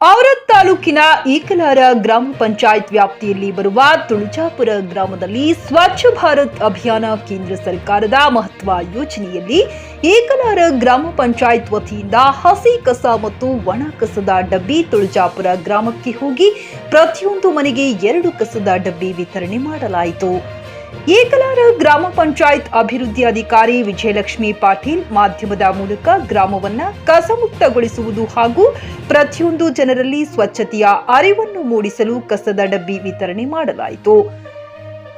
ಔರತ್ ತಾಲೂಕಿನ ಏಕಲಾರ ಗ್ರಾಮ ಪಂಚಾಯತ್ ವ್ಯಾಪ್ತಿಯಲ್ಲಿ ಬರುವ ತುಳಜಾಪುರ ಗ್ರಾಮದಲ್ಲಿ ಸ್ವಚ್ಛ ಭಾರತ್ ಅಭಿಯಾನ ಕೇಂದ್ರ ಸರ್ಕಾರದ ಮಹತ್ವ ಯೋಜನೆಯಲ್ಲಿ ಏಕಲಾರ ಗ್ರಾಮ ಪಂಚಾಯತ್ ವತಿಯಿಂದ ಹಸಿ ಕಸ ಮತ್ತು ಒಣ ಕಸದ ಡಬ್ಬಿ ತುಳಜಾಪುರ ಗ್ರಾಮಕ್ಕೆ ಹೋಗಿ ಪ್ರತಿಯೊಂದು ಮನೆಗೆ ಎರಡು ಕಸದ ಡಬ್ಬಿ ವಿತರಣೆ ಮಾಡಲಾಯಿತು. ಏಕಲಾರ ಗ್ರಾಮ ಪಂಚಾಯತ್ ಅಭಿವೃದ್ಧಿ ಅಧಿಕಾರಿ ವಿಜಯಲಕ್ಷ್ಮಿ ಪಾಟೀಲ್ ಮಾಧ್ಯಮದ ಮೂಲಕ ಗ್ರಾಮವನ್ನ ಕಸಮುಕ್ತಗೊಳಿಸುವುದು ಹಾಗೂ ಪ್ರತಿಯೊಂದು ಜನರಲ್ಲಿ ಸ್ವಚ್ಛತೆಯ ಅರಿವನ್ನು ಮೂಡಿಸಲು ಕಸದ ಡಬ್ಬಿ ವಿತರಣೆ ಮಾಡಲಾಯಿತು.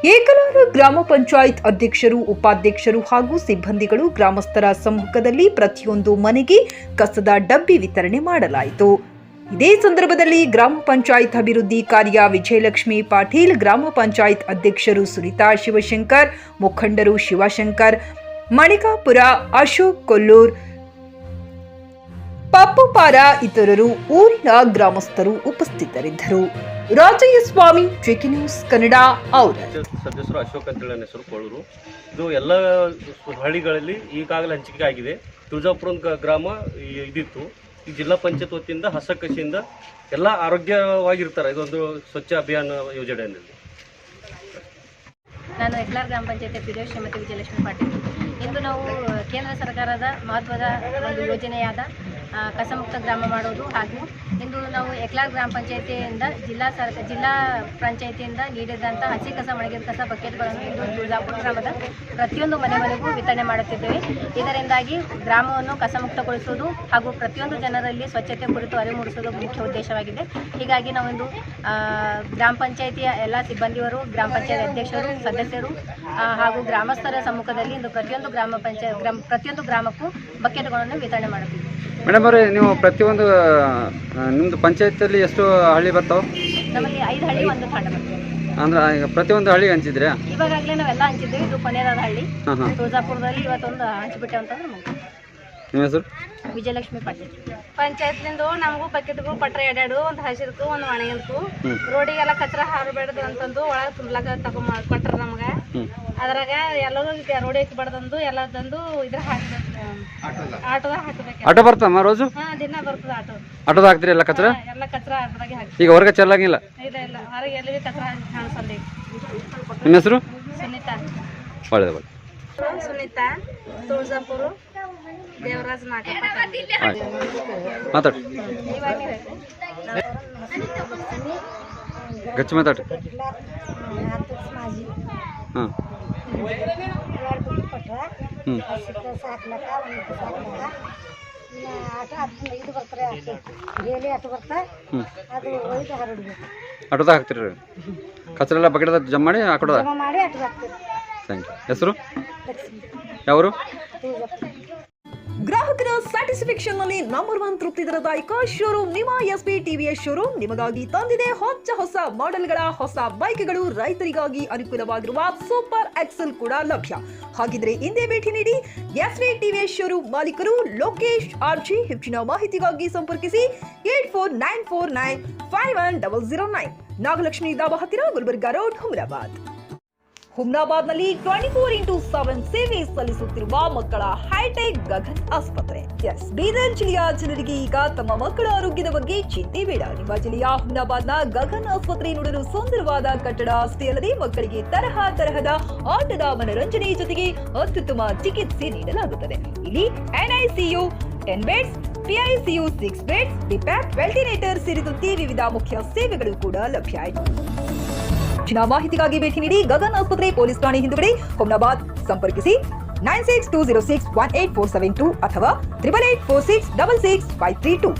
ಏಕಲಾರ ಗ್ರಾಮ ಪಂಚಾಯತ್ ಅಧ್ಯಕ್ಷರು, ಉಪಾಧ್ಯಕ್ಷರು ಹಾಗೂ ಸಿಬ್ಬಂದಿಗಳು ಗ್ರಾಮಸ್ಥರ ಸಮ್ಮುಖದಲ್ಲಿ ಪ್ರತಿಯೊಂದು ಮನೆಗೆ ಕಸದ ಡಬ್ಬಿ ವಿತರಣೆ ಮಾಡಲಾಯಿತು. ಇದೇ ಸಂದರ್ಭದಲ್ಲಿ ಗ್ರಾಮ ಪಂಚಾಯತ್ ಅಭಿವೃದ್ಧಿ ಕಾರ್ಯ ವಿಜಯಲಕ್ಷ್ಮಿ ಪಾಟೀಲ್ ಗ್ರಾಮ ಪಂಚಾಯತ್ ಅಧ್ಯಕ್ಷರು ಸುನಿತಾ ಶಿವಶಂಕರ್, ಮುಖಂಡರು ಶಿವಶಂಕರ್, ಮಣಿಕಾಪುರ ಅಶೋಕ್ ಕೊಲ್ಲೂರ್, ಪಪ್ಪುಪಾರ ಇತರರು, ಊರಿನ ಗ್ರಾಮಸ್ಥರು ಉಪಸ್ಥಿತರಿದ್ದರು. ರಾಜಯ್ಯ ಸ್ವಾಮಿ, ಟ್ರಿಕಿ ನ್ಯೂಸ್ ಕನ್ನಡ ಸದಸ್ಯರು ಅಶೋಕ್ ಅಂತೇಳಿ ನನ್ನ ಹೆಸರು ಕೊಳ್ಳೂರು ಇದು ಎಲ್ಲ ಹಳ್ಳಿಗಳಲ್ಲಿ ಈಗಾಗಲೇ ಹಂಚಿಕೆ ಆಗಿದೆ ತುಳಜಾಪುರ ಗ್ರಾಮ ಇದಿತ್ತು. ಜಿಲ್ಲಾ ಪಂಚಾಯತ್ ವತಿಯಿಂದ ಹಸಕಸಿಯಿಂದ ಎಲ್ಲ ಆರೋಗ್ಯವಾಗಿರ್ತಾರೆ. ಇದೊಂದು ಸ್ವಚ್ಛ ಅಭಿಯಾನ ಯೋಜನೆಯಲ್ಲಿ. ನಾನು ಎಕ್ಲಾರ್ ಗ್ರಾಮ ಪಂಚಾಯತಿ ಪಿಡಿಒ ಶ್ರೀಮತಿ ವಿಜಯಲಕ್ಷ್ಮಿ ಪಾಟೀಲ್. ಇಂದು ನಾವು ಕೇಂದ್ರ ಸರ್ಕಾರದ ಮಹತ್ವದ ಒಂದು ಯೋಜನೆಯಾದ ಕಸಮುಕ್ತ ಗ್ರಾಮ ಮಾಡೋದು ಹಾಗೂ. ಇಂದು ನಾವು ಎಕ್ಲಾರ್ ಗ್ರಾಮ ಪಂಚಾಯತಿಯಿಂದ ಜಿಲ್ಲಾ ಸರ್ಕ ಜಿಲ್ಲಾ ಪಂಚಾಯತಿಯಿಂದ ನೀಡಿದಂಥ ಹಸಿ ಕಸ ಒಣಗಿದ ಕಸ ಬಕೆಟ್ಗಳನ್ನು ಇಂದು ತುಳಜಾಪುರ ಗ್ರಾಮದ ಪ್ರತಿಯೊಂದು ಮನೆ ಮನೆಗೂ ವಿತರಣೆ ಮಾಡುತ್ತಿದ್ದೇವೆ. ಇದರಿಂದಾಗಿ ಗ್ರಾಮವನ್ನು ಕಸಮುಕ್ತಗೊಳಿಸುವುದು ಹಾಗೂ ಪ್ರತಿಯೊಂದು ಜನರಲ್ಲಿ ಸ್ವಚ್ಛತೆ ಕುರಿತು ಅರಿವು ಮೂಡಿಸುವುದು ಮುಖ್ಯ ಉದ್ದೇಶವಾಗಿದೆ. ಹೀಗಾಗಿ ನಾವೊಂದು ಗ್ರಾಮ ಪಂಚಾಯತಿಯ ಎಲ್ಲ ಸಿಬ್ಬಂದಿಯವರು, ಗ್ರಾಮ ಪಂಚಾಯತ್ ಅಧ್ಯಕ್ಷರು, ಸದಸ್ಯರು ಹಾಗೂ ಗ್ರಾಮಸ್ಥರ ಸಮ್ಮುಖದಲ್ಲಿ ಇಂದು ಪ್ರತಿಯೊಂದು ಗ್ರಾಮ ಪಂಚಾಯತ್, ಗ್ರಾಮ, ಪ್ರತಿಯೊಂದು ಗ್ರಾಮಕ್ಕೂ ಬಕೆಟ್ಗಳನ್ನು ವಿತರಣೆ ಮಾಡುತ್ತಿದ್ದೇವೆ. ಮೇಡಮ್ ಅವರೇ ನೀವು ಪ್ರತಿಯೊಂದು ನಿಮ್ಮದು ನಿಮ್ದು ಪಂಚಾಯತಲ್ಲಿ ಎಷ್ಟು ಹಳ್ಳಿ ಬರ್ತಾವೆ? ನಮ್ಮಲ್ಲಿ ಐದು ಹಳ್ಳಿ ಒಂದು ತಾಂಡ ಬರ್ತದೆ ಅಂದ್ರೆ ಈಗ ಪ್ರತಿಯೊಂದು ಹಳ್ಳಿಗೆ ಹಂಚಿದ್ರಾ ಇವಾಗಲೇ ನಾವೆಲ್ಲ ಹಂಚಿದ್ದೇವೆ ಇದು ಕೊನೆಯದಾದ ಹಳ್ಳಿ. ಹಾಂ ಹಾಂ. ತುಳಜಾಪುರದಲ್ಲಿ ಇವತ್ತೊಂದು ಹಂಚಿಬಿಟ್ಟೆ ಅಂತಂದ್ರೆ ಮುಗ್ದು. ನಿಮ್ಮ ಹೆಸರು? ವಿಜಯಲಕ್ಷ್ಮಿ ಪಾಟೀಲ್. ಪಂಚಾಯತ್ಲಿಂದ ನಮಗೂ ಬಕೆಟ್ಗಳು ಪಟ್ರ ಎರಡೆರಡು ಒಂದು ಹಸಿರ್ಕು ಒಂದು ಒಣಗಿರ್ಕು ಹ್ಞೂ ರೋಡಿಗೆಲ್ಲ ಕಚ್ರ ಹಾರಬೇಡ್ದು ಅಂತಂದು ಒಳಗೆ ತುಂಬ್ಲಾಕ ತಗೊಂಡ್ ಕೊಟ್ರ ನಮ್ಗೆ. ಅದ್ರಾಗ ಎಲ್ಲರೂ ರೋಡಿ ಬಡ್ದಂದು ಎಲ್ಲ ತಂದು ಇದ್ರ ಆಟೋ ಆಟೋದಾಗ ಹಾಕ್ಬೇಕು. ಆಟೋ ಬರ್ತಮ್ಮ ರೋಜು? ಹಾ ದಿನ ಬರ್ತದ ಆಟೋ. ಆಟೋದಾಗ ಹಾಕ್ತೀರಿ ಎಲ್ಲ ಕಚ್ರ? ಎಲ್ಲ ಕಚ್ರ ಆಟೋದಾಗೆ ಹಾಕಿ ಈಗ ಹೊರಗೆ ಚೆಲ್ಲಂಗಿಲ್ಲ? ಇಲ್ಲ ಇಲ್ಲ. ಹೊರಗೆ ಎಲ್ಲಿ ಕಚ್ರ ಕಾಣಿಸಲ್ಲ ನಿಮ್ಮ ಹೆಸರು? ಸುನೀತಾ. ಒಳ್ಳೆಯದು ಒಳ್ಳೆ ಸುನೀತಾ ತುಳಜಾಪುರ ದೇವರಾಜ್ ನಾಗಪ್ಪ. ಮಾತಾಡಿ. ಗಚ್ಚಿ ಮಾತಾಡಿ. ಹಾಂ. ಇದು ಬರ್ತಾರೆ ಡೇಲಿ ಆಟ ಬರ್ತಾ ಹ್ಞೂ ಅದು ಒಯ್ದು ಹರಡ್ಬೇಕು ಆಟೋದಾಗ ಹಾಕ್ತೀರಿ ಕಚ್ರ ಎಲ್ಲ ಬಕೆಟ್ದಾಗ ಜಮ್ ಮಾಡಿ ಹಾಕೊಡೋದ ಮಾಡಿ ಥ್ಯಾಂಕ್ ಯು ಹೆಸರು? ಯಾವರು? ಸ್ಯಾಟಿಸ್ಫ್ಯಾಕ್ಷನ್ನಲ್ಲಿ ನಂಬರ್ ಒನ್ ತೃಪ್ತಿ ದರದಾಯಕ ಶೋರೂಮ್ ನಿಮ್ಮ ಎಸ್ ಪಿ ಟಿವಿಎಸ್ ಶೋರೂಮ್ ನಿಮಗಾಗಿ ತಂದಿದೆ ಹೊಚ್ಚ ಹೊಸ ಮಾಡೆಲ್ಗಳ ಹೊಸ ಬೈಕ್ಗಳು. ರೈತರಿಗಾಗಿ ಅನುಕೂಲವಾಗಿರುವ ಸೂಪರ್ ಎಕ್ಸೆಲ್ ಕೂಡ ಲಭ್ಯ. ಹಾಗಿದ್ರೆ ಹಿಂದೆ ಭೇಟಿ ನೀಡಿ ಎಸ್ ವಿ ಟಿವಿಎಸ್ ಶೋರೂಮ್ ಮಾಲೀಕರು ಲೋಕೇಶ್, ಆರ್ಜಿ ಹೆಚ್ಚಿನ ಮಾಹಿತಿಗಾಗಿ ಸಂಪರ್ಕಿಸಿ eight four nine four nine five one double zero nine Nagalakshmi dhaba ಹತ್ತಿರ ಗುಲ್ಬರ್ಗಾ ರೋಡ್ ಹುಮ್ರಾಬಾದ್ ಹುಮ್ನಾಬಾದ್ನಲ್ಲಿ ಟ್ವೆಂಟಿ ಫೋರ್ ಇಂಟು ಸೆವೆನ್ ಸೇವೆ ಸಲ್ಲಿಸುತ್ತಿರುವ ಮಕ್ಕಳ ಹೈಟೆಕ್ ಗಗನ್ ಆಸ್ಪತ್ರೆ. ಎಸ್ ಬೀದರ್ ಜಿಲ್ಲೆಯ ಜನರಿಗೆ ಈಗ ತಮ್ಮ ಮಕ್ಕಳ ಆರೋಗ್ಯದ ಬಗ್ಗೆ ಚಿಂತೆ ಬೇಡ. ನಿಮ್ಮ ಜಿಲ್ಲೆಯ ಹುಮ್ನಾಬಾದ್ನ ಗಗನ್ ಆಸ್ಪತ್ರೆ ನೋಡಲು ಸುಂದರವಾದ ಕಟ್ಟಡ ಅಷ್ಟೇ ಅಲ್ಲದೆ ಮಕ್ಕಳಿಗೆ ತರಹ ತರಹದ ಆಟದ ಮನರಂಜನೆ ಜೊತೆಗೆ ಅತ್ಯುತ್ತಮ ಚಿಕಿತ್ಸೆ ನೀಡಲಾಗುತ್ತದೆ. ಇಲ್ಲಿ NICU ten beds PICU six beds ಡಿಪ್ಯಾಪ್ ventilator ಸೇರಿದಂತೆ ವಿವಿಧ ಮುಖ್ಯ ಸೇವೆಗಳು ಕೂಡ ಲಭ್ಯ ಹೆಚ್ಚಿನ ಮಾಹಿತಿಗಾಗಿ ಭೇಟಿ ನೀಡಿ ಗಗನ್ ಆಸ್ಪತ್ರೆ ಪೊಲೀಸ್ ಠಾಣೆ ಹಿಂದುಗಡೆ. ಹುಮ್ನಾಬಾದ್ ಸಂಪರ್ಕಿಸಿ. Nine six two zero six one eight four seven two ಅಥವಾ triple eight four six double six five three two.